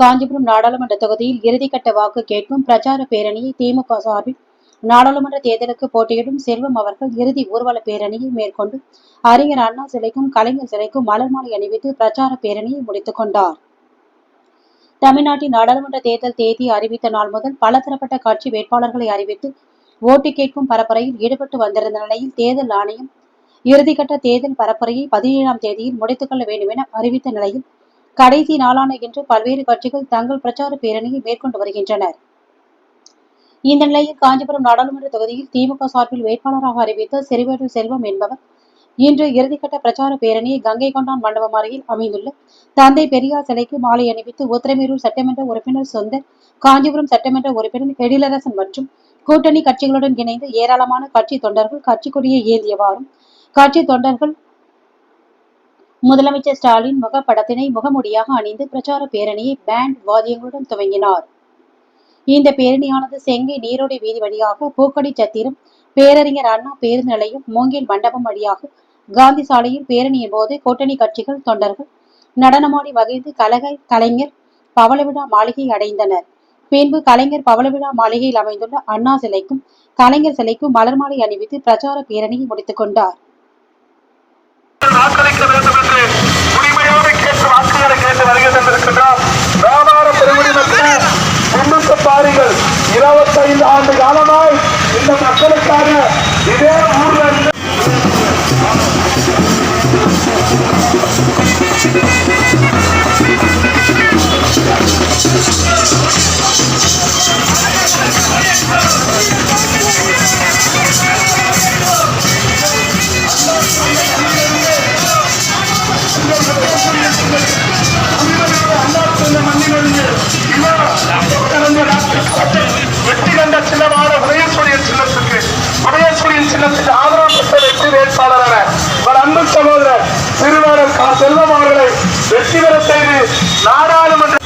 காஞ்சிபுரம் நாடாளுமன்ற தொகுதியில் இறுதிக்கட்ட வாக்கு கேட்கும் பிரச்சார பேரணியை திமுக சார்பில் நாடாளுமன்ற தேர்தலுக்கு போட்டியிடும் செல்வம் அவர்கள் இறுதி ஊர்வல பேரணியை மேற்கொண்டு அறிஞர் அண்ணா சிலைக்கும் கலைஞர் சிலைக்கும் மலர் மாலை அணிவித்து பிரச்சார பேரணியை முடித்துக் கொண்டார். தமிழ்நாட்டின் நாடாளுமன்ற தேர்தல் தேதி அறிவித்த நாள் முதல் பலதரப்பட்ட கட்சி வேட்பாளர்களை அறிவித்து ஓட்டு கேட்கும் பரப்புரையில் ஈடுபட்டு வந்திருந்த நிலையில் தேர்தல் ஆணையம் இறுதிக்கட்ட தேர்தல் பரப்புரையை பதினேழாம் தேதியில் முடித்துக் கொள்ள வேண்டும் என அறிவித்த நிலையில் கடைசி நாளான இன்று பல்வேறு கட்சிகள் தங்கள் பிரச்சார பேரணியை மேற்கொண்டு வருகின்றனர். இந்த நிலையில் காஞ்சிபுரம் நாடாளுமன்ற தொகுதியில் திமுக சார்பில் வேட்பாளராக அறிவித்த சிறுவேடு செல்வம் என்பவர் இன்று இறுதிக்கட்ட பிரச்சார பேரணியை கங்கை கொண்டான் மண்டபம் அருகில் அமைந்துள்ள தந்தை பெரியார் சிலைக்கு மாலை அணிவித்து உத்திரமேரூர் சட்டமன்ற உறுப்பினர் சொந்த காஞ்சிபுரம் சட்டமன்ற உறுப்பினர் எழிலரசன் மற்றும் கூட்டணி கட்சிகளுடன் இணைந்து ஏராளமான கட்சி தொண்டர்கள் கட்சி கொடியை ஏந்தியவாறும் கட்சி தொண்டர்கள் முதலமைச்சர் ஸ்டாலின் முகப்படத்தினை முகமுடியாக அணிந்து பிரச்சார பேரணியை பேண்ட் வாத்தியங்களுடன் துவங்கினார். இந்த பேரணியானது செங்கை நீரோடை வீதி வழியாக பூக்கடி சத்திரம் பேரறிஞர் அண்ணா பேருந்து நிலையம் மூங்கில் மண்டபம் வழியாக காந்தி சாலையில் பேரணியின் போது கூட்டணி கட்சிகள் தொண்டர்கள் நடனமாடி வகைந்து கலக கலைஞர் பவளவிழா மாளிகை அடைந்தனர். பின்பு கலைஞர் பவளவிழா மாளிகையில் அமைந்துள்ள அண்ணா சிலைக்கும் கலைஞர் சிலைக்கும் மலர் மாலை அணிவித்து பிரச்சார பேரணியை முடித்துக் கொண்டார். அதிகாரிகள் இருபத்தைந்து ஆண்டு காலமாய் இந்த மக்களுக்காக இதே ஊர்ல இருந்து செல்வம் அவர்களை வெற்றி பெற செய்து நாடாளுமன்ற